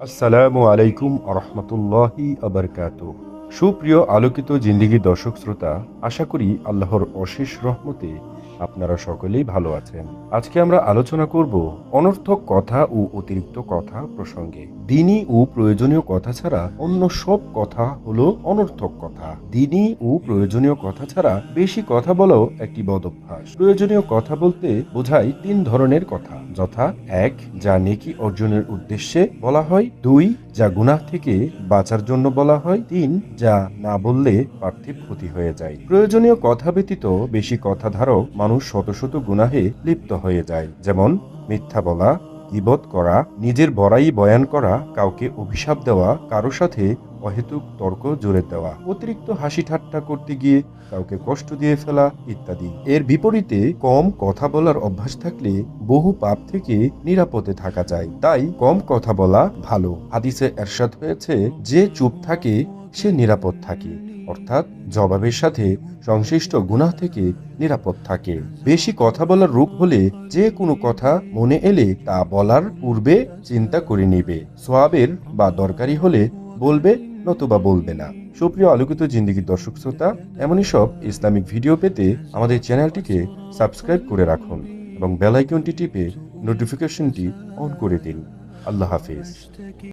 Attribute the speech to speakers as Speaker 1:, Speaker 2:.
Speaker 1: আসসালামু আলাইকুম আরহামতুল্লাহি আবরকাত সুপ্রিয় আলোকিত জিন্দিগি দর্শক শ্রোতা আশা করি আল্লাহর অশেষ রহমতে আপনারা সকলেই ভালো আছেন। আজকে আমরা আলোচনা করব অনর্থক কথা ও অতিরিক্ত কথা প্রসঙ্গে। দিনই ও প্রয়োজনীয় কথা ছাড়া অন্য সব কথা হলো অনর্থক কথা। দিনই ও প্রয়োজনীয় কথা ছাড়া বেশি কথা বলাও একটি বদভ্যাস। প্রয়োজনীয় কথা বলতে বোঝায় তিন ধরনের কথা, যথা এক, যা নেকি অর্জনের উদ্দেশ্যে বলা হয়। দুই যা গুনাহ থেকে বাঁচার জন্য বলা হয়, তিন, যা না বললে পার্থিব ক্ষতি হয়ে যায়। প্রয়োজনীয় কথা ব্যতীত বেশি কথা ধারক মানুষ শত শত গুনাহে লিপ্ত হয়ে যায়, যেমন মিথ্যা বলা গিবত করা, নিজের বড়াই বয়ান করা, কাউকে অভিশাপ দেওয়া, কারও সাথে অহেতুক তর্ক জোরে দেওয়া, অতিরিক্ত হাসি ঠাট্টা করতে গিয়ে কাউকে কষ্ট দিয়ে ফেলা ইত্যাদি। এর বিপরীতে কম কথা বলার অভ্যাস থাকলে বহু পাপ থেকে নিরাপদে থাকা যায়। তাই কম কথা বলা ভালো। হাদিসে এরশাদ হয়েছে, যে চুপ থাকে, সে নিরাপদ থাকে। অর্থাৎ জবাবের সাথে সংশ্লিষ্ট গুনাহ থেকে নিরাপদ থাকে। বেশি কথা বলার রূপ হলে যে কোনো কথা মনে এলে তা বলার পূর্বে চিন্তা করে নিবে। সোয়াবের বা দরকারি হলে বলবে নতুবা বলবে না। সুপ্রিয় আলোকিত জিন্দিগির দর্শক শ্রোতা, এমনই সব ইসলামিক ভিডিও পেতে আমাদের চ্যানেলটিকে সাবস্ক্রাইব করে রাখুন এবং বেল আইকনটি টিপে নোটিফিকেশনটি অন করে দিন। আল্লাহ হাফিজ।